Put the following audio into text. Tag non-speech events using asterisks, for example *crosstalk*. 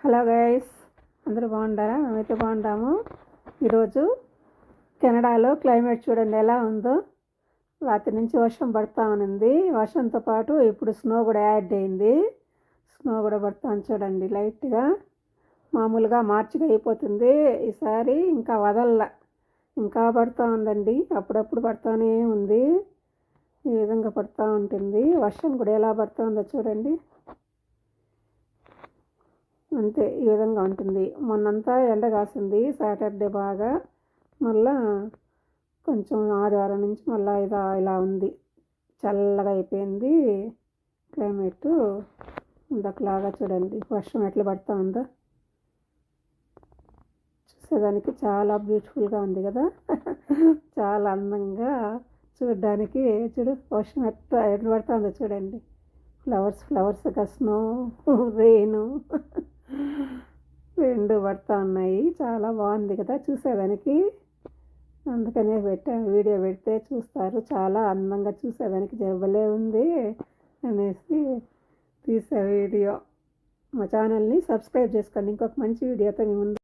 Hello guys అందరూ బాగుంటారా మేమైతే బాగుంటాము ఈరోజు కెనడాలో క్లైమేట్ చూడండి ఎలా ఉందో. రాత్రి నుంచి వర్షం పడతా ఉంది వర్షంతో పాటు ఇప్పుడు స్నో కూడా యాడ్ అయింది. స్నో కూడా పడతా చూడండి లైట్గా. మామూలుగా మార్చిగా అయిపోతుంది. ఈసారి ఇంకా వదల్ల. ఇంకా పడుతూ ఉందండి. అప్పుడప్పుడు పడుతూనే ఉంది. ఈ విధంగా పడుతూ ఉంటుంది. వర్షం కూడా ఎలా పడుతూ ఉందో చూడండి. అంతే ఈ విధంగా ఉంటుంది. మొన్నంతా ఎండ కాసింది. సాటర్డే బాగా మళ్ళా కొంచెం ఆదివారం నుంచి మళ్ళీ ఇలా ఇలా ఉంది. చల్లగా అయిపోయింది. క్లైమేట్ ఇందకలాగా చూడండి. వర్షం ఎట్లా పడుతూ ఉందో. చూసేదానికి చాలా బ్యూటిఫుల్గా ఉంది కదా. *laughs* చాలా అందంగా చూడడానికి చూడు వర్షం ఎట్లా ఎట్లా పడుతుందో చూడండి. ఫ్లవర్స్ ఫ్లవర్స్గా స్నో *laughs* రెయిన్ *laughs* రెండు పడతా ఉన్నాయి. చాలా బాగుంది కదా చూసేదానికి. అందుకనే పెట్టాను. వీడియో పెడితే చూస్తారు. చాలా అందంగా చూసేదానికి. జబ్బలే ఉంది అనేసి తీసే వీడియో. మా ఛానల్ని సబ్స్క్రైబ్ చేసుకోండి. ఇంకొక మంచి వీడియోతో మీ ముందు